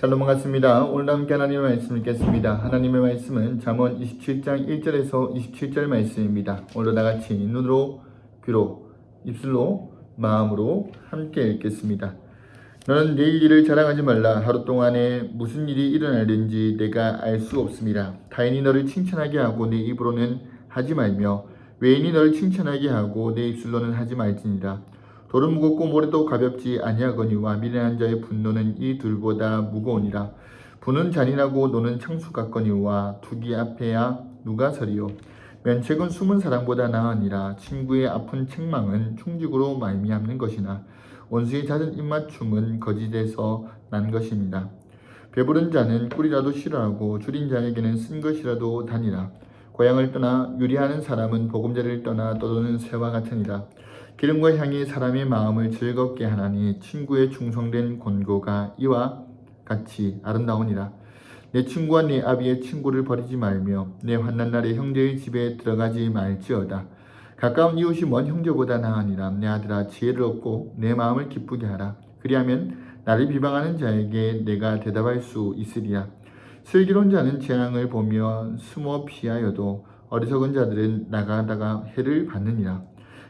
샬롬 반갑습니다. 오늘 함께 하나님의 말씀 읽겠습니다. 하나님의 말씀은 잠언 27장 1절에서 27절 말씀입니다. 오늘 다 같이 눈으로 귀로 입술로 마음으로 함께 읽겠습니다. 너는 내일 일을 자랑하지 말라. 하루 동안에 무슨 일이 일어나는지 내가 알 수 없습니다. 타인이 너를 칭찬하게 하고 내 입으로는 하지 말며 외인이 너를 칭찬하게 하고 내 입술로는 하지 말지니라. 돌은 무겁고 모래도 가볍지 아니하거니와 미련한 자의 분노는 이 둘보다 무거우니라. 분은 잔인하고 노는 창수 같거니와 두기 앞에야 누가 서리요. 면책은 숨은 사랑보다 나으니라. 친구의 아픈 책망은 충직으로 말미암는 것이나 원수의 잦은 입맞춤은 거짓에서 난 것입니다. 배부른 자는 꿀이라도 싫어하고 줄인 자에게는 쓴 것이라도 다니라. 고향을 떠나 유리하는 사람은 보금자리를 떠나 떠도는 새와 같으니라. 기름과 향이 사람의 마음을 즐겁게 하나니 친구의 충성된 권고가 이와 같이 아름다우니라. 내 친구와 내 아비의 친구를 버리지 말며 내 환난 날에 형제의 집에 들어가지 말지어다. 가까운 이웃이 먼 형제보다 나으니라. 내 아들아 지혜를 얻고 내 마음을 기쁘게 하라. 그리하면 나를 비방하는 자에게 내가 대답할 수 있으리라. 슬기로운 자는 재앙을 보며 숨어 피하여도 어리석은 자들은 나가다가 해를 받느니라.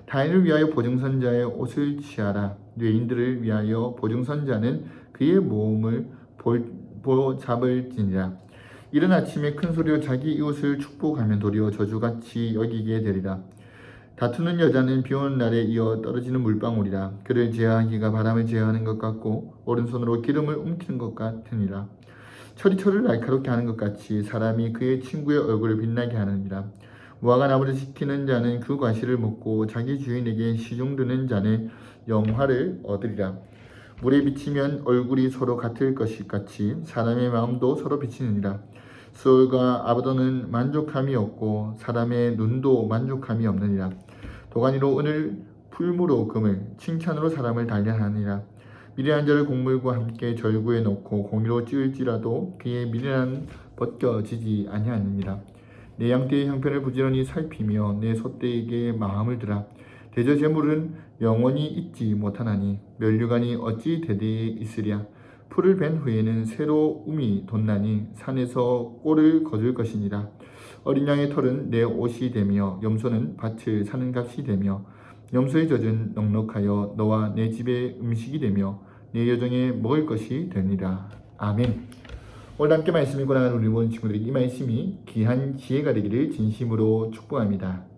타인을 위하여 보증선 자의 옷을 취하라. 뇌인들을 위하여 보증선 자는 그의 모험을 보잡을지니라. 이른 아침에 큰 소리로 자기 이웃을 축복하면 도리어 저주같이 여기게 되리라. 다투는 여자는 비 오는 날에 이어 떨어지는 물방울이라. 그를 제어하기가 바람을 제어하는 것 같고 오른손으로 기름을 움키는 것 같으니라. 철이 철을 날카롭게 하는 것 같이 사람이 그의 친구의 얼굴을 빛나게 하느니라. 무화과 나무를 지키는 자는 그 과실을 먹고 자기 주인에게 시중드는 자는 영화를 얻으리라. 물에 비치면 얼굴이 서로 같을 것이 같이 사람의 마음도 서로 비치느니라. 수월과 아버도는 만족함이 없고 사람의 눈도 만족함이 없느니라. 도가니로 은을 풀무로 금을 칭찬으로 사람을 단련하느니라. 미련한 자를 곡물과 함께 절구에 넣고 공의로 찌을지라도 그의 미련한 벗겨지지 아니하느니라. 내 양떼의 형편을 부지런히 살피며 내 소떼에게 마음을 들라. 대저 재물은 영원히 잊지 못하나니 멸류관이 어찌 대대에 있으랴. 풀을 벤 후에는 새로 um이 돋나니 산에서 꼴을 거둘 것이니라. 어린 양의 털은 내 옷이 되며 염소는 밭을 사는 값이 되며 염소의 젖은 넉넉하여 너와 내 집의 음식이 되며 내 여정에 먹을 것이 되니라. 아멘. 오늘 함께 말씀 읽고 나가는 우리 모든 친구들에게 이 말씀이 귀한 지혜가 되기를 진심으로 축복합니다.